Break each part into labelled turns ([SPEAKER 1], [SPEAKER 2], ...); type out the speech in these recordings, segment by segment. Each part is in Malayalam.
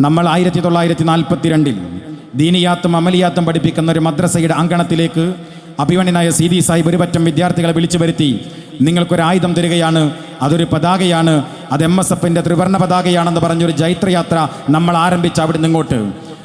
[SPEAKER 1] നമ്മൾ ആയിരത്തി തൊള്ളായിരത്തി നാൽപ്പത്തി രണ്ടിൽ ദീനിയാത്തും അമലിയാത്തും പഠിപ്പിക്കുന്ന ഒരു മദ്രസയുടെ അങ്കണത്തിലേക്ക് അഭിമന്യനായ സി ഡി സാഹിബ് ഒരുപറ്റം വിദ്യാർത്ഥികളെ വിളിച്ചു വരുത്തി. നിങ്ങൾക്കൊരു ആയുധം തരികയാണ് അതൊരു പതാകയാണ് അത് എം എസ് എഫിന്റെ ത്രിവർണ പതാകയാണെന്ന് പറഞ്ഞൊരു ജൈത്രയാത്ര നമ്മൾ ആരംഭിച്ച അവിടെ നിങ്ങോട്ട്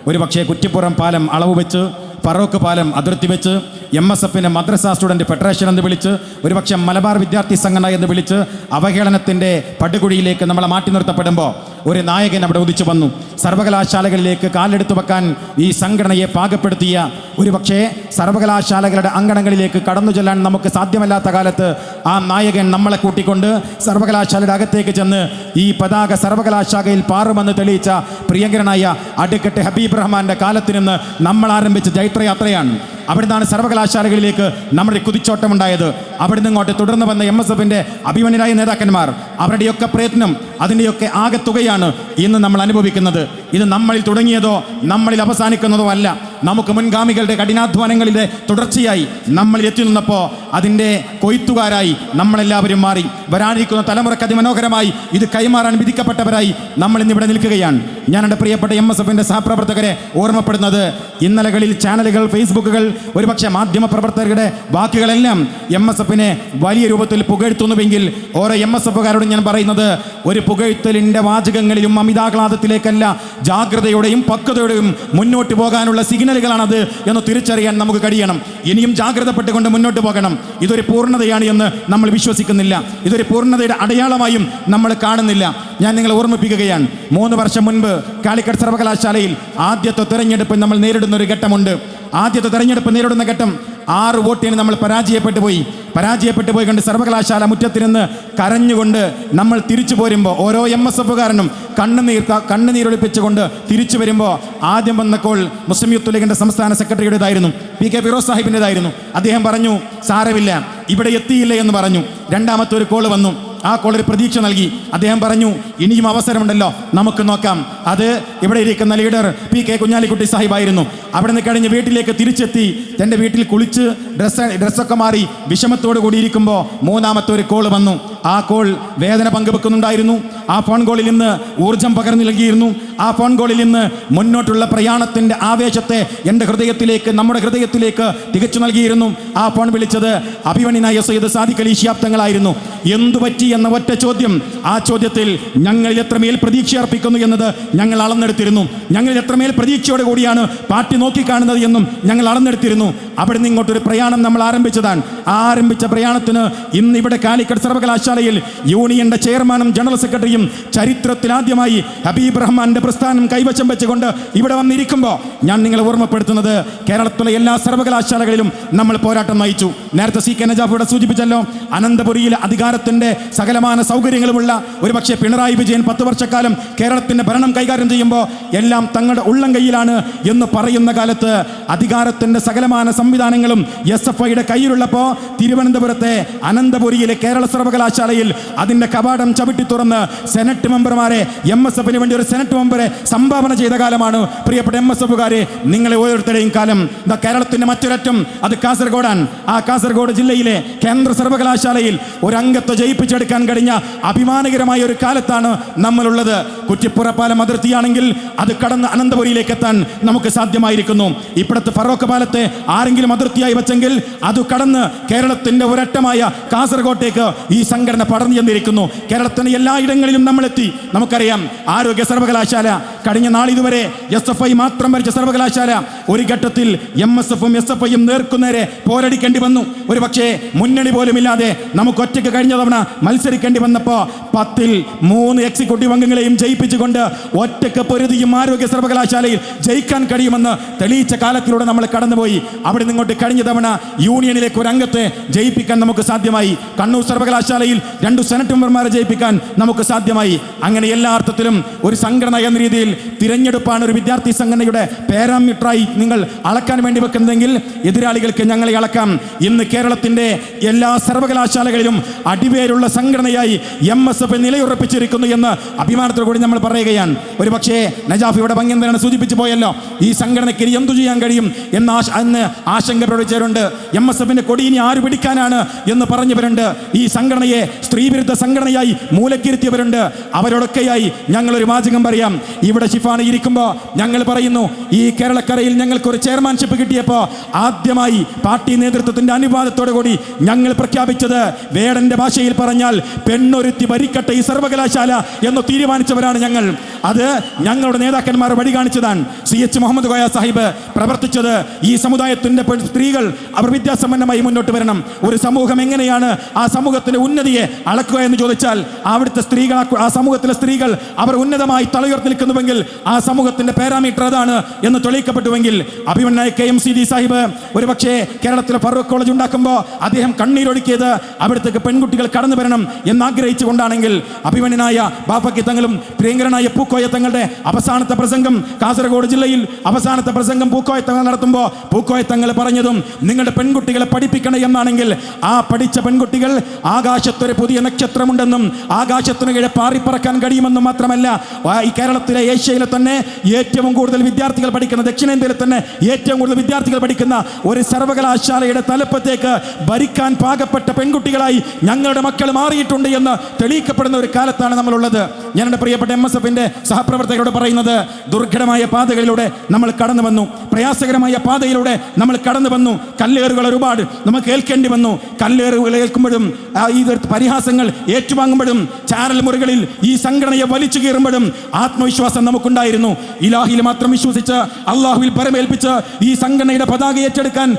[SPEAKER 1] ഒരു പക്ഷേ കുറ്റിപ്പുറം പാലം അളവ് വെച്ച് ഫറോക്ക് പാലം അതിർത്തി വെച്ച് എം എസ് എഫിനെ മദ്രസ സ്റ്റുഡന്റ് ഫെഡറേഷൻ എന്ന് വിളിച്ച് ഒരുപക്ഷെ മലബാർ വിദ്യാർത്ഥി സംഘടന എന്ന് വിളിച്ച് അവഹേളനത്തിന്റെ പടുകുഴിയിലേക്ക് നമ്മളെ മാറ്റി നിർത്തപ്പെടുമ്പോൾ ഒരു നായകൻ അവിടെ ഉദിച്ചു വന്നു. സർവകലാശാലകളിലേക്ക് കാലെടുത്തു വെക്കാൻ ഈ സംഘടനയെ പാകപ്പെടുത്തിയ ഒരുപക്ഷെ സർവകലാശാലകളുടെ അങ്കണങ്ങളിലേക്ക് കടന്നു ചെല്ലാൻ നമുക്ക് സാധ്യമല്ലാത്ത കാലത്ത് ആ നായകൻ നമ്മളെ കൂട്ടിക്കൊണ്ട് സർവകലാശാലയുടെ അകത്തേക്ക് ചെന്ന് ഈ പതാക സർവകലാശാലയിൽ പാറുമെന്ന് തെളിയിച്ച പ്രിയങ്കരനായ അടുക്കട്ട് ഹബീബ് റഹ്മാന്റെ കാലത്ത് നിന്ന് നമ്മൾ ആരംഭിച്ച ജൈത്രയാത്രയാണ്. അവിടെ നിന്നാണ് സർവകലാശാലകളിലേക്ക് നമ്മുടെ കുതിച്ചോട്ടമുണ്ടായത് അവിടെ നിന്ന് ഇങ്ങോട്ട് തുടർന്ന് വന്ന എം എസ് എഫിന്റെ അഭിമന്യരായ നേതാക്കന്മാർ അവരുടെയൊക്കെ പ്രയത്നം അതിന്റെയൊക്കെ ആകെ തുകയാണ് ഇന്ന് നമ്മൾ അനുഭവിക്കുന്നത്. ഇത് നമ്മളിൽ തുടങ്ങിയതോ നമ്മളിൽ അവസാനിക്കുന്നതോ അല്ല. നമുക്ക് മുൻഗാമികളുടെ കഠിനാധ്വാനങ്ങളിലെ തുടർച്ചയായി നമ്മൾ എത്തി നിന്നപ്പോൾ അതിന്റെ കൊയ്ത്തുകാരായി നമ്മളെല്ലാവരും മാറി. വരാനിരിക്കുന്ന തലമുറയ്ക്ക് അതിമനോഹരമായി ഇത് കൈമാറാൻ വിധിക്കപ്പെട്ടവരായി നമ്മൾ ഇന്നിവിടെ നിൽക്കുകയാണ്. ഞാൻ എന്റെ പ്രിയപ്പെട്ട എം എസ് എഫിന്റെ സഹപ്രവർത്തകരെ ഓർമ്മപ്പെടുന്നത് ഇന്നലകളിൽ ചാനലുകൾ ഫേസ്ബുക്കുകൾ ഒരുപക്ഷെ മാധ്യമ പ്രവർത്തകരുടെ വാക്കുകളെല്ലാം എം എസ് എഫിനെ വലിയ രൂപത്തിൽ പുകഴ്ത്തുന്നുവെങ്കിൽ ഓരോ എം എസ് എഫുകാരോടും ഞാൻ പറയുന്നത് ഒരു പുകഴ്ത്തലിന്റെ വാചകങ്ങളിലും അമിതാഹ്ലാദത്തിലേക്കല്ല ജാഗ്രതയോടെയും പക്വതയോടെയും മുന്നോട്ട് പോകാനുള്ള സിഗ്നലുകളാണത് എന്ന് തിരിച്ചറിയാൻ നമുക്ക് കഴിയണം. ഇനിയും ജാഗ്രതപ്പെട്ടുകൊണ്ട് മുന്നോട്ട് പോകണം. ഇതൊരു പൂർണതയാണ് എന്ന് നമ്മൾ വിശ്വസിക്കുന്നില്ല. ഇതൊരു പൂർണതയുടെ അടയാളമായും നമ്മൾ കാണുന്നില്ല. ഞാൻ നിങ്ങളെ ഓർമ്മിപ്പിക്കുകയാണ്. മൂന്ന് വർഷം മുൻപ് കാലിക്കറ്റ് സർവകലാശാലയിൽ ആദ്യത്തെ തെരഞ്ഞെടുപ്പ് നമ്മൾ നേരിടുന്ന ഒരു ഘട്ടമുണ്ട്. ആദ്യത്തെ തെരഞ്ഞെടുപ്പ് നേരിടുന്ന ഘട്ടം ആറ് വോട്ടിന് നമ്മൾ പരാജയപ്പെട്ടു പോയി. പരാജയപ്പെട്ടു പോയി കണ്ട് സർവകലാശാല മുറ്റത്തിരുന്ന് കരഞ്ഞുകൊണ്ട് നമ്മൾ തിരിച്ചു പോരുമ്പോൾ ഓരോ എം എസ് എഫുകാരനും കണ്ണുനീർ കണ്ണുനീരൊളിപ്പിച്ചുകൊണ്ട് തിരിച്ചു വരുമ്പോൾ ആദ്യം വന്നപ്പോൾ മുസ്ലിം യൂത്ത് ലീഗിന്റെ സംസ്ഥാന സെക്രട്ടറിയുടേതായിരുന്നു. പി കെ ഫിറോസ് സാഹിബിന്റെതായിരുന്നു അദ്ദേഹം പറഞ്ഞു സാരമില്ല ഇവിടെ എത്തിയില്ല എന്ന് പറഞ്ഞു. രണ്ടാമത്തെ ഒരു കോൾ വന്നു. ആ കോളിൽ പ്രതീക്ഷ നൽകി. അദ്ദേഹം പറഞ്ഞു ഇനിയും അവസരമുണ്ടല്ലോ. നമുക്ക് നോക്കാം. അത് ഇവിടെ ഇരിക്കുന്ന ലീഡർ പി കെ കുഞ്ഞാലിക്കുട്ടി സാഹിബായിരുന്നു അവിടെ നിന്ന് കഴിഞ്ഞ് വീട്ടിലേക്ക് തിരിച്ചെത്തി. തന്റെ വീട്ടിൽ കുളിച്ച് ഡ്രസ്സ് ഡ്രസ്സൊക്കെ മാറി വിഷമത്തോടു കൂടി ഇരിക്കുമ്പോൾ മൂന്നാമത്തെ ഒരു കോൾ വന്നു. ആ കോൾ വേദന പങ്കുവെക്കുന്നുണ്ടായിരുന്നു. ആ ഫോൺ കോളിൽ നിന്ന് ഊർജം പകർന്നു നൽകിയിരുന്നു. ആ ഫോൺ കോളിൽ നിന്ന് മുന്നോട്ടുള്ള പ്രയാണത്തിന്റെ ആവേശത്തെ എന്റെ ഹൃദയത്തിലേക്ക് നമ്മുടെ ഹൃദയത്തിലേക്ക് തികച്ചു നൽകിയിരുന്നു. ആ ഫോൺ വിളിച്ചത് അഭിമണിനായ സയ്യിദ് സാദിഖ് അലി ശിയാബ്ദങ്ങളായിരുന്നു എന്തു പറ്റി എന്ന ഒറ്റ ചോദ്യം. ആ ചോദ്യത്തിൽ ഞങ്ങൾ എത്രമേൽ പ്രതീക്ഷ അർപ്പിക്കുന്നു എന്നത് ഞങ്ങൾ അളന്നെടുത്തിരുന്നു. ഞങ്ങൾ എത്രമേൽ പ്രതീക്ഷയോടെ കൂടിയാണ് പാർട്ടി നോക്കിക്കാണുന്നത് എന്നും ഞങ്ങൾ അളന്നെടുത്തിരുന്നു. അവിടെ നിന്ന് ഇങ്ങോട്ടൊരു പ്രയാണം നമ്മൾ ആരംഭിച്ചതാണ്. ആ ആരംഭിച്ച പ്രയാണത്തിന് ഇന്ന് ഇവിടെ കാലിക്കറ്റ് സർവകലാശാലയിൽ യൂണിയന്റെ ചെയർമാനും ജനറൽ സെക്രട്ടറിയും ചരിത്രത്തിൽ ആദ്യമായി ഹബീബ് റഹ്മാന്റെ പ്രസ്ഥാനം കൈവശം വെച്ചുകൊണ്ട് ഇവിടെ വന്നിരിക്കുമ്പോൾ ഞാൻ നിങ്ങളെ ഓർമ്മപ്പെടുത്തുന്നത് കേരളത്തിലെ എല്ലാ സർവകലാശാലകളിലും നമ്മൾ പോരാട്ടം നയിച്ചു. നേരത്തെ സി കെ നജാഫ് ഇവിടെ സൂചിപ്പിച്ചല്ലോ അനന്തപുരിയിലെ അധികാരത്തിന്റെ സകലമാന സൗകര്യങ്ങളുമുള്ള ഒരുപക്ഷെ പിണറായി വിജയൻ പത്ത് വർഷക്കാലം കേരളത്തിന്റെ ഭരണം കൈകാര്യം ചെയ്യുമ്പോൾ എല്ലാം തങ്ങളുടെ ഉള്ളം കയ്യിലാണ് എന്ന് പറയുന്ന കാലത്ത് അധികാരത്തിന്റെ സകലമാന സംവിധാനങ്ങളും എസ് എഫ് ഐയുടെ കയ്യിലുള്ളപ്പോൾ തിരുവനന്തപുരത്തെ അനന്തപുരിയിലെ കേരള സർവകലാശാലയിൽ അതിന്റെ കവാടം ചവിട്ടി തുറന്ന് സെനറ്റ് മെമ്പർമാരെ എം എസ് എഫിന് വേണ്ടി ഒരു സെനറ്റ് മെമ്പറെ സംഭാവന ചെയ്ത കാലമാണ്. പ്രിയപ്പെട്ട എം എസ് എഫുകാരെ നിങ്ങളെ ഓരോരുത്തരുടെയും കാലം. ദ കേരളത്തിന്റെ മറ്റൊരറ്റം അത് കാസർഗോഡാണ്. ആ കാസർഗോഡ് ജില്ലയിലെ കേന്ദ്ര സർവകലാശാലയിൽ ഒരു അംഗത്തെ ജയിപ്പിച്ചെടുക്കാൻ കഴിഞ്ഞ അഭിമാനകരമായ ഒരു കാലത്താണ് നമ്മളുള്ളത്. കുറ്റിപ്പുറപ്പാലം അതിർത്തിയാണെങ്കിൽ അത് കടന്ന് അനന്തപുരിയിലേക്ക് എത്താൻ നമുക്ക് സാധ്യമായിരിക്കുന്നു. ഇപ്പോഴത്തെ ഫറോക്ക് പാലത്തെ ആരെങ്കിലും അതിർത്തിയായി വെച്ചെങ്കിൽ അത് കടന്ന് കേരളത്തിന്റെ ഒരറ്റമായ കാസർഗോട്ടേക്ക് ഈ സംഘടന പടർന്നു ചെന്നിരിക്കുന്നു. കേരളത്തിന് എല്ലായിടങ്ങളിലും നമ്മളെത്തി. നമുക്കറിയാം ആരോഗ്യ സർവകലാശാല കഴിഞ്ഞ നാളിതുവരെ എസ് എഫ് ഐ മാത്രം ഭരിച്ച സർവകലാശാല ഒരു ഘട്ടത്തിൽ എം എസ് എഫും എസ് എഫ് ഐയും നേർക്കുനേരെ പോരടിക്കേണ്ടി വന്നു. ഒരു പക്ഷേ മുന്നണി പോലും ഇല്ലാതെ നമുക്ക് ഒറ്റയ്ക്ക് കഴിഞ്ഞ തവണ മത്സരിക്കേണ്ടി വന്നപ്പോൾ പത്തിൽ മൂന്ന് എക്സിക്യൂട്ടീവ് അംഗങ്ങളെയും ജയിപ്പിച്ചുകൊണ്ട് ഒറ്റയ്ക്ക് പൊരുതിയും ആരോഗ്യ സർവകലാശാലയിൽ ജയിക്കാൻ കഴിയുമെന്ന് തെളിയിച്ച കാലത്തിലൂടെ നമ്മൾ കടന്നുപോയി. അവിടെ നിങ്ങോട്ട് കഴിഞ്ഞ തവണ യൂണിയനിലേക്ക് ഒരു അംഗത്തെ ജയിപ്പിക്കാൻ നമുക്ക് സാധ്യമായി. കണ്ണൂർ സർവകലാശാലയിൽ രണ്ടു സെനറ്റ് മെമ്പർമാരെ ജയിപ്പിക്കാൻ നമുക്ക് സാധ്യമായി. അങ്ങനെ എല്ലാ അർത്ഥത്തിലും ഒരു സംഘടന എന്ന രീതിയിൽ തിരഞ്ഞെടുപ്പാണ് ഒരു വിദ്യാർത്ഥി സംഘടനയുടെ പാരാമീറ്ററായി നിങ്ങൾ അളക്കാൻ വേണ്ടി വെക്കുന്നതെങ്കിൽ എതിരാളികൾക്ക് ഞങ്ങളെ അളക്കാം. ഇന്ന് കേരളത്തിന്റെ എല്ലാ സർവകലാശാലകളിലും അടിവേരുള്ള സംഘടനയായി എം എസ് എഫ് നിലയുറപ്പിച്ചിരിക്കുന്നു എന്ന് അഭിമാനത്തോടു കൂടി നമ്മൾ പറയുകയാണ്. ഒരു പക്ഷേ നജാഫ് ഇവിടെ ഭംഗ്യന്തരാണ് സൂചിപ്പിച്ചു പോയല്ലോ? ഈ സംഘടനയ്ക്ക് ഇനി എന്തു ചെയ്യാൻ കഴിയും എന്ന് ആശ അന്ന് ആശങ്ക പ്രകടിച്ചവരുണ്ട് എം എസ് എഫിന്റെ കൊടി ഇനി ആര് പിടിക്കാനാണ് എന്ന് പറഞ്ഞവരുണ്ട്. ഈ സംഘടനയെ സ്ത്രീവിരുദ്ധ സംഘടനയായി മൂലക്കിരുത്തിയവരുണ്ട്. അവരോടൊക്കെയായി ഒരു വാചകം പറയാം. ഇവിടെ ഷിഫാന ഇരിക്കുമ്പോൾ ഞങ്ങൾ പറയുന്നു ഈ കേരളക്കരയിൽ ഞങ്ങൾക്കൊരു ചെയർമാൻഷിപ്പ് കിട്ടിയപ്പോൾ ആദ്യമായി പാർട്ടി നേതൃത്വത്തിന്റെ അനുവാദത്തോടു കൂടി ഞങ്ങൾ പ്രഖ്യാപിച്ചത് വേടന്റെ ഭാഷയിൽ പറഞ്ഞാൽ പെണ്ണൊരുത്തി ഭരിക്കട്ടെ ഈ സർവകലാശാല എന്ന് തീരുമാനിച്ചവരാണ് ഞങ്ങൾ. അത് ഞങ്ങളുടെ നേതാക്കന്മാർ വഴി കാണിച്ചതാണ് സി എച്ച് മുഹമ്മദ് കോയ സാഹിബ് പ്രവർത്തിച്ചത് ഈ സമുദായത്തിന്റെ പെ- സ്ത്രീകൾ അവർ വിദ്യാസമ്പന്നമായി മുന്നോട്ട് വരണം. ഒരു സമൂഹം എങ്ങനെയാണ് ആ സമൂഹത്തിന്റെ ഉന്നതിയെ അളക്കുക എന്ന് ചോദിച്ചാൽ അവിടുത്തെ സ്ത്രീകൾ ആ- സമൂഹത്തിലെ സ്ത്രീകൾ അവർ ഉന്നതമായി തലയുയർത്തി നിൽക്കുന്നുവെങ്കിൽ ആ സമൂഹത്തിന്റെ പാരാമീറ്റർ അതാണ് എന്ന് തെളിയിക്കപ്പെട്ടുവെങ്കിൽ അഭിമന്യായ K M C D Sahib ഒരുപക്ഷേ കേരളത്തിലെ ഫറൂഖ് കോളേജ് ഉണ്ടാക്കുമ്പോൾ അദ്ദേഹം കണ്ണീരൊഴുക്കിയത് അവിടത്തേക്ക് പെൺകുട്ടികൾ കടന്നു വരണം എന്നാഗ്രഹിച്ചു കൊണ്ടാണെങ്കിൽ അഭിമന്യനായ ബാപ്പക്കി തങ്ങളും പ്രിയങ്കരനായ പൂക്കോയ തങ്ങളുടെ അവസാനത്തെ പ്രസംഗം കാസർഗോഡ് ജില്ലയിൽ അവസാനത്തെ പ്രസംഗം പൂക്കോയ തങ്ങൾ നടത്തുമ്പോൾ പൂക്കോയ തങ്ങൾ പറഞ്ഞതും നിങ്ങളുടെ പെൺകുട്ടികളെ പഠിപ്പിക്കണം എന്നാണെങ്കിൽ ആ പഠിച്ച പെൺകുട്ടികൾ ആകാശത്തൊരു പുതിയ നക്ഷത്രമുണ്ടെന്നും ആകാശത്തിന് കീഴെ പാറിപ്പറക്കാൻ കഴിയുമെന്നും മാത്രമല്ല ഈ കേരളത്തിലെ ഏഷ്യയിലെ തന്നെ ഏറ്റവും കൂടുതൽ വിദ്യാർത്ഥികൾ പഠിക്കുന്ന ദക്ഷിണേന്ത്യയിലെ തന്നെ ഏറ്റവും കൂടുതൽ വിദ്യാർത്ഥികൾ പഠിക്കുന്ന ഒരു സർവകലാശാലയുടെ തലപ്പത്തേക്ക് ഭരിക്കാൻ പാകപ്പെട്ട പെൺകുട്ടികളായി ഞങ്ങളുടെ മക്കൾ മാറിയിട്ടുണ്ട് എന്ന് തെളിയിക്കപ്പെടുന്ന ഒരു കാലത്താണ് നമ്മളുള്ളത്. ഞാൻ എന്റെ പ്രിയപ്പെട്ട എം എസ് എഫിന്റെ സഹപ്രവർത്തകരോട് പറയുന്നത് ദുർഘടമായ പാതകളിലൂടെ നമ്മൾ കടന്നു വന്നു പ്രയാസകരമായ പാതയിലൂടെ നമ്മൾ കടന്നു വന്നു കല്ലേറുകൾ ഒരുപാട് നമുക്ക് ഏൽക്കേണ്ടി വന്നു കല്ലേറുകൾ ഏൽക്കുമ്പോഴും ഈ ഒരു പരിഹാസങ്ങൾ ഏറ്റുവാങ്ങുമ്പോഴും ചാനൽ മുറികളിൽ ഈ സംഘടനയെ വലിച്ചു കീറുമ്പോഴും ആത്മവിശ്വാസം നമുക്കുണ്ടായിരുന്നു. ഇലാഹിൽ മാത്രം വിശ്വസിച്ച് അള്ളാഹുവിൽ പരമേൽപ്പിച്ച് ഈ സംഘടനയുടെ പതാക ഏറ്റെടുക്കാൻ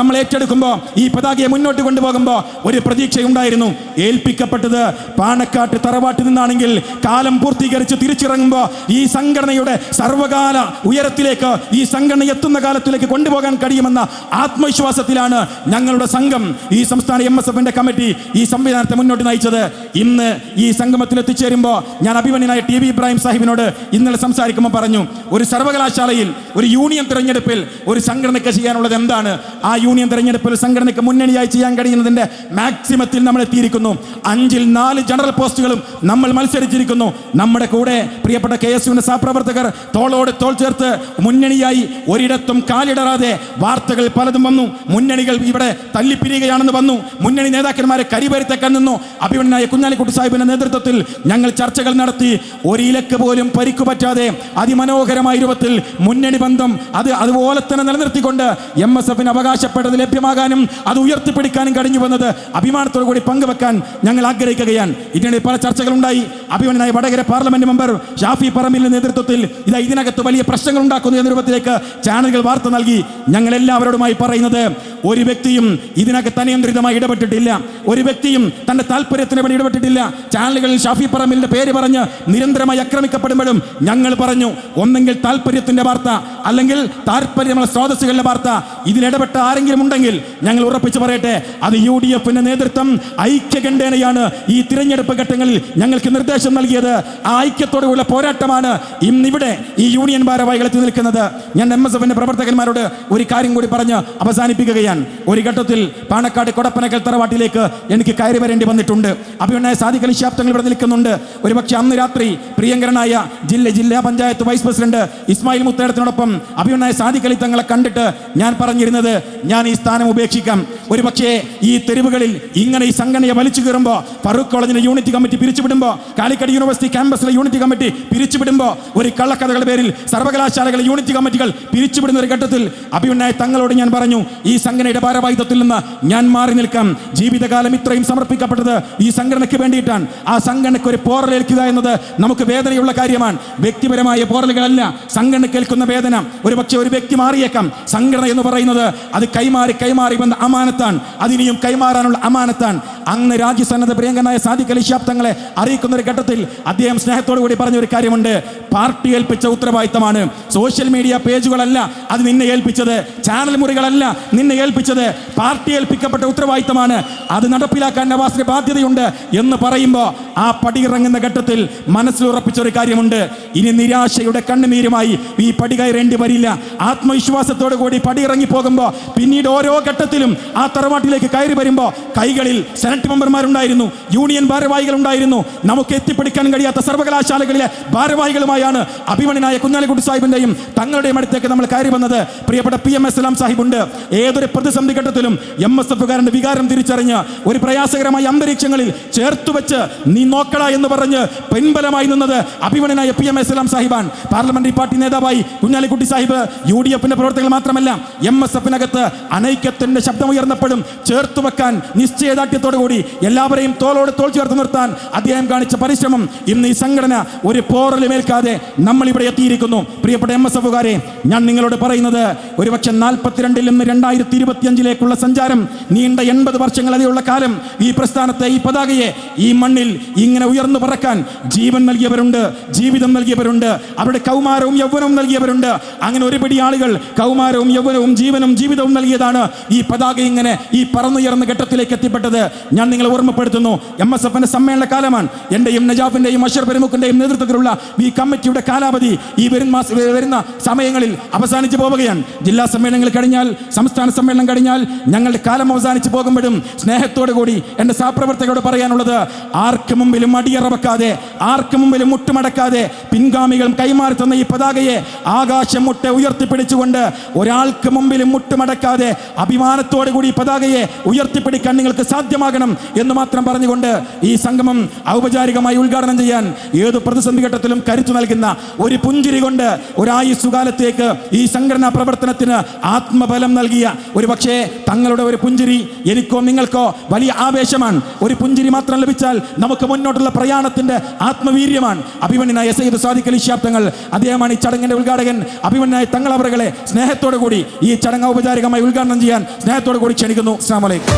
[SPEAKER 1] നമ്മൾ ഏറ്റെടുക്കുമ്പോൾ ഈ പതാകയെ മുന്നോട്ട് കൊണ്ടുപോകുമ്പോൾ ഒരു പ്രതീക്ഷയുണ്ടായിരുന്നു. ഏൽപ്പിക്കപ്പെട്ടത് പാണക്കാട്ട് തറവാട്ടിൽ നിന്നാണെങ്കിൽ കാലം പൂർത്തീകരിച്ച് തിരിച്ചിറങ്ങുമ്പോൾ ഈ സംഘടനയുടെ സർവകാല ഉയരത്തിലേക്ക് ഈ സംഘടന എത്തുന്ന കാലത്തിലേക്ക് കൊണ്ടുപോകാൻ കഴിയുമെന്ന ആത്മവിശ്വാസത്തിലാണ് ഞങ്ങളുടെ സംഘം. ഈ സംസ്ഥാന എം എസ് എഫിന്റെ കമ്മിറ്റി ഈ സംവിധാനത്തെ മുന്നോട്ട് നയിച്ചത്. ഇന്ന് ഈ സംഗമത്തിൽ എത്തിച്ചേരുമ്പോൾ ഞാൻ അഭിമന്യനായ ടി വി ഇബ്രാഹിം സാഹിബിനോട് ഇന്നലെ സംസാരിക്കുമ്പോൾ പറഞ്ഞു ഒരു സർവകലാശാലയിൽ ഒരു യൂണിയൻ തിരഞ്ഞെടുപ്പിൽ ഒരു സംഘടനയ്ക്ക് ചെയ്യാനുള്ളത് എന്താണ്? ആ യൂണിയൻ തിരഞ്ഞെടുപ്പിൽ സംഘടനയ്ക്ക് മുന്നണിയായി ചെയ്യാൻ കഴിയുന്നതിന്റെ മാക്സിമത്തിൽ നമ്മൾ എത്തിയിരിക്കുന്നു. അഞ്ചിൽ നാല് ജനറൽ പോസ്റ്റുകളും നമ്മൾ മത്സരിച്ചിരിക്കുന്നു. നമ്മുടെ കൂടെ പ്രിയപ്പെട്ട കെ എസ് യുവിന്റെ സഹപ്രവർത്തകർ തോളോട് തോൾ ചേർത്ത് മുന്നണിയായി ഒരിടത്തും കാലിടറാതെ വാർത്തകൾ പലതും വന്നു. മുന്നണികൾ ഇവിടെ തല്ലിപ്പിരിയുകയാണെന്ന് വന്നു. മുന്നണി നേതാക്കന്മാരെ കരിപരുത്തേക്കാൻ നിന്നു. അഭിമന്യനായ കുഞ്ഞാലിക്കുട്ടി സാഹിബിന്റെ നേതൃത്വത്തിൽ ഞങ്ങൾ ചർച്ചകൾ നടത്തി. ഒരു ഇലക്ക് പോലും പരിക്കു പറ്റാതെ അതിമനോഹരമായ രൂപത്തിൽ മുന്നണി ബന്ധം അത് അതുപോലെ തന്നെ നിലനിർത്തിക്കൊണ്ട് എം എസ് എഫിന് അവകാശപ്പെട്ടത് ലഭ്യമാകാനും അത് ഉയർത്തിപ്പിടിക്കാനും കഴിഞ്ഞു വന്നത് അഭിമാനത്തോടു കൂടി പങ്കുവെക്കാൻ ഞങ്ങൾ ആഗ്രഹിക്കുകയാണ്. ഇതിനിടെ പല ചർച്ചകളുണ്ടായി. അഭിമന്യനായ വടകര പാർലമെന്റ് മെമ്പർ ഷാഫി പറമ്പിലിന്റെ നേതൃത്വത്തിൽ ഇത് ഇതിനകത്ത് വലിയ പ്രശ്നങ്ങൾ ഉണ്ടാക്കുന്നു എന്ന രൂപത്തിലേക്ക് ചാനലുകൾ വാർത്ത നൽകി. ഞങ്ങൾ എല്ലാവരോടുമായി പറയുന്നത് ഒരു വ്യക്തിയും ഇതിനകത്ത് അനിയന്ത്രിതമായി ഇടപെട്ടിട്ടില്ല. ഒരു വ്യക്തിയും തന്റെ താല്പര്യത്തിന് വേണ്ടി ഇടപെട്ടിട്ടില്ല. ചാനലുകളിൽ ഷാഫി പറമ്പിലിന്റെ പേര് പറഞ്ഞ് നിരന്തരമായി ആക്രമിക്കപ്പെടുമ്പോഴും ഞങ്ങൾ പറഞ്ഞു ഒന്നെങ്കിൽ താല്പര്യത്തിന്റെ വാർത്ത അല്ലെങ്കിൽ താല്പര്യമുള്ള സ്രോതസ്സുകളുടെ വാർത്ത ഇതിലിടപെട്ട ആരെങ്കിലും ഉണ്ടെങ്കിൽ ഞങ്ങൾ ഉറപ്പിച്ച് പറയട്ടെ അത് യു ഡി എഫിന്റെ നേതൃത്വം ഐക്യകണ്ഠേനയാണ് ഈ തിരഞ്ഞെടുപ്പ് ഘട്ടങ്ങളിൽ ഞങ്ങൾക്ക് നിർദ്ദേശം നൽകിയത്. ആ ഐക്യത്തോടുള്ള പോരാട്ടമാണ് ഇന്നിവിടെ ഈ യൂണിയൻ ഭാരവാഹികൾ എത്തി നിൽക്കുന്നത്. ഞാൻ എം എസ് എഫിന്റെ പ്രവർത്തകന്മാരോട് ഒരു കാര്യം കൂടി പറഞ്ഞ് അവസാനിപ്പിക്കുകയാണ്. ഒരു ഘട്ടത്തിൽ പാണക്കാട് കൊടപ്പനക്കൽ തറവാട്ടിലേക്ക് എനിക്ക് കയറി വരേണ്ടി വന്നിട്ടുണ്ട്. അഭിമന്യായ സാധിക്കൽ ശാബ്ദങ്ങൾ ഇവിടെ നിൽക്കുന്നുണ്ട്. ഒരുപക്ഷെ അന്ന് രാത്രി പ്രിയങ്കരനായ ജില്ല ജില്ലാ പഞ്ചായത്ത് വൈസ് പ്രസിഡന്റ് ഇസ്മായിൽ മുത്തേടത്തിനോടൊപ്പം അഭിമന്യായ സാധിക്കലി തങ്ങളെ കണ്ടിട്ട് ഞാൻ പറഞ്ഞിരുന്നത് ഞാൻ ഈ സ്ഥാനം ഉപേക്ഷിക്കാം. ഒരുപക്ഷേ ഈ തെരുവുകളിൽ ഇങ്ങനെ ഈ സംഘടനയെ വലിച്ചു കയറുമ്പോൾ ഫറൂഖ് കോളേജിന്റെ യൂണിറ്റ് കമ്മിറ്റി പിരിച്ചുവിടുമ്പോൾ കാലിക്കറ്റ് യൂണിവേഴ്സിറ്റി ക്യാമ്പസിലെ യൂണിറ്റ് കമ്മിറ്റി പിരിച്ചുവിടുമ്പോൾ ഒരു കള്ളക്കഥകളുടെ പേരിൽ സർവകലാശാലകളെ യൂണിറ്റ് കമ്മിറ്റികൾ പിരിച്ചുവിടുന്ന ഒരു ഘട്ടത്തിൽ അഭിമന്യായ തങ്ങളോട് ഞാൻ പറഞ്ഞു ഈ സംഘടനയുടെ ഭാരവാഹിത്വത്തിൽ നിന്ന് ഞാൻ മാറി നിൽക്കാം. ജീവിതകാലം ഇത്രയും സമർപ്പിക്കപ്പെട്ടത് ഈ സംഘടനയ്ക്ക് വേണ്ടിയിട്ടാണ്. ആ സംഘടനയ്ക്ക് ഒരു പോറലേൽക്കുക എന്നത് നമുക്ക് വേദനയുള്ള കാര്യമാണ്. വ്യക്തിപരമായ പോറലുകളല്ല. സംഘടന കേൾക്കുന്ന വേദന. ഒരു പക്ഷേ ഒരു വ്യക്തി മാറിയേക്കാം. സംഘടന എന്ന് പറയുന്നത് അത് കൈമാറി കൈമാറി വന്ന അമാനത്താണ്. അതിനിയും കൈമാറാനുള്ള അമാനത്താണ്. അന്ന് രാജ്യസന്നദ്ധ പ്രിയങ്കനായ സാദിഖ് അലി ശാബ് അറിയിക്കുന്ന ഒരു ഘട്ടത്തിൽ അദ്ദേഹം സ്നേഹത്തോടു കൂടി പറഞ്ഞ ഒരു കാര്യമുണ്ട്. പാർട്ടി ഏൽപ്പിച്ച ഉത്തരവാദിത്തമാണ്. സോഷ്യൽ മീഡിയ പേജുകളല്ല അത് നിന്നെ ഏൽപ്പിച്ചത്. ചാനൽ മുറികളല്ല നിന്നെ ഏൽപ്പിച്ചത്. പാർട്ടി ഏൽപ്പിക്കപ്പെട്ട ഉത്തരവാദിത്തമാണ്. അത് നടപ്പിലാക്കാൻ നവാസിന് ബാധ്യതയുണ്ട് എന്ന് പറയുമ്പോൾ ആ പടി ഇറങ്ങുന്ന ഘട്ടത്തിൽ ഒരു കാര്യമുണ്ട്. ഇനി നിരാശയുടെ കണ്ണുനീരുമായി ഈ പടി കയറേണ്ടി വരില്ല. ആത്മവിശ്വാസത്തോടു കൂടി പടി ഇറങ്ങി പോകുമ്പോൾ പിന്നീട് ഓരോ ഘട്ടത്തിലും ആ തറവാട്ടിലേക്ക് കയറി വരുമ്പോൾ കൈകളിൽ സെനറ്റ് മെമ്പർമാരുണ്ടായിരുന്നു യൂണിയൻ ഭാരവാഹികൾ ഉണ്ടായിരുന്നു നമുക്ക് എത്തിപ്പിടിക്കാൻ കഴിയാത്ത സർവകലാശാലകളിലെ ഭാരവാഹികളുമായാണ് അഭിമന്യനായ കുഞ്ഞാലിക്കുട്ടി സാഹിബിന്റെയും തങ്ങളുടെയും അടുത്തേക്ക് നമ്മൾ കയറി വന്നത്. പ്രിയപ്പെട്ട പി എം എസ് എല്ലാം സാഹിബുണ്ട്. ഏതൊരു പ്രതിസന്ധി ഘട്ടത്തിലും എം എസ് എഫുകാരന്റെ വികാരം തിരിച്ചറിഞ്ഞ് ഒരു പ്രയാസകരമായ ഔപചാരികമായ അന്തരീക്ഷങ്ങളിൽ ചേർത്തു വെച്ച് നീ നോക്കട എന്ന് പറഞ്ഞ് പിൻബലമായി നിന്നത് അഭിമനനായ പി എം എസ് എല്ലാം സാഹിബാൻ പാർലമെന്ററി പാർട്ടി നേതാവായി കുഞ്ഞാലിക്കുട്ടി സാഹിബ് യു ഡി എഫിന്റെ പ്രവർത്തകർ മാത്രമല്ല എം എസ് എഫിനകത്ത് അനൈക്യത്തിന്റെ ശബ്ദമുയർന്നപ്പോഴും ചേർത്തു വെക്കാൻ നിശ്ചയദാർഢ്യത്തോടുകൂടി എല്ലാവരെയും തോളോട് തോൾ ചേർത്ത് നിർത്താൻ അദ്ദേഹം കാണിച്ച പരിശ്രമം ഇന്ന് ഈ സംഘടന ഒരു പോറലുമേൽക്കാതെ നമ്മൾ ഇവിടെ എത്തിയിരിക്കുന്നു. പ്രിയപ്പെട്ട എം എസ് എഫുകാരെ ഞാൻ നിങ്ങളോട് പറയുന്നത് ഒരുപക്ഷെ നാൽപ്പത്തിരണ്ടിൽ നിന്ന് രണ്ടായിരത്തി ഇരുപത്തിയഞ്ചിലേക്കുള്ള സഞ്ചാരം നീണ്ട എൺപത് വർഷങ്ങളതെയുള്ള കാലം ഈ പ്രസ്ഥാനത്തെ ഈ പതാകയെ ഈ മണ്ണിൽ ഇങ്ങനെ ഉയർന്നു പറക്കാൻ ജീവൻ നൽകിയവരുണ്ട് ജീവിതം നൽകിയവരുണ്ട് അവരുടെ കൗമാരവും യൗവനവും നൽകിയവരുണ്ട്. അങ്ങനെ ഒരുപടി ആളുകൾ കൗമാരവും യൗവനവും ജീവനും ജീവിതവും നൽകിയതാണ് ഈ പതാക ഇങ്ങനെ ഈ പറന്നുയർന്ന ഘട്ടത്തിലേക്ക് എത്തിപ്പെട്ടത്. ഞാൻ നിങ്ങളെ ഓർമ്മപ്പെടുത്തുന്നു എം എസ് എഫിന്റെ സമ്മേളന കാലമാണ്. എന്റെയും നജാഫിന്റെയും അഷർ പെരുമുഖിന്റെയും നേതൃത്വത്തിലുള്ള ഈ കമ്മിറ്റിയുടെ കാലാവധി ഈ വരും വരുന്ന സമയങ്ങളിൽ അവസാനിച്ചു പോവുകയാണ്. ജില്ലാ സമ്മേളനങ്ങൾ കഴിഞ്ഞാൽ സംസ്ഥാന സമ്മേളനം കഴിഞ്ഞാൽ ഞങ്ങളുടെ കാലം അവസാനിച്ചു പോകുമ്പോഴും സ്നേഹത്തോടു കൂടി എന്റെ സഹപ്രവർത്തകരോട് പറയാനുള്ളത് ആർക്ക് മുമ്പിലും അടിയറവെക്കാതെ ആർക്ക് മുമ്പിലും മുട്ടുമടക്കാതെ പിൻഗാമികളും കൈമാറി തന്ന ഈ പതാകയെ ആകാശം മുട്ട ഉയർത്തിപ്പിടിച്ചുകൊണ്ട് ഒരാൾക്ക് മുമ്പിലും മുട്ടുമടക്കാതെ അഭിമാനത്തോടു കൂടി പതാകയെ ഉയർത്തിപ്പിടിക്കാൻ നിങ്ങൾക്ക് സാധ്യമാകണം എന്ന് മാത്രം പറഞ്ഞുകൊണ്ട് ഈ സംഗമം ഔപചാരികമായി ഉദ്ഘാടനം ചെയ്യാൻ ഏത് പ്രതിസന്ധി ഘട്ടത്തിലും കരുത്തു നൽകുന്ന ഒരു പുഞ്ചിരി കൊണ്ട് ഒരായുസുകാലത്തേക്ക് ഈ സംഘടനാ പ്രവർത്തനത്തിന് ആത്മബലം നൽകിയ ഒരു പക്ഷേ തങ്ങളുടെ ഒരു പുഞ്ചിരി എനിക്കോ നിങ്ങൾക്കോ വലിയ ആവേശമാണ്. ഒരു പുഞ്ചിരി മാത്രം ലഭിച്ചാൽ നമുക്ക് മുന്നോട്ടുള്ള പ്രയാണത്തിന്റെ ആത്മവീര്യമാണ്. അഭിമന്യനായ സയ്യിദ് സാദിഖ് അലി ശാബ്ദങ്ങൾ അദ്ദേഹമാണ് ഈ ചടങ്ങിന്റെ ഉദ്ഘാടകൻ. അഭിമന്യനായ തങ്ങളവറുകളെ സ്നേഹത്തോടു കൂടി ഈ ചടങ്ങ് ഔപചാരികമായി ഉദ്ഘാടനം ചെയ്യാൻ സ്നേഹത്തോടു കൂടി ക്ഷണിക്കുന്നു. അസ്സാം വലൈക്കും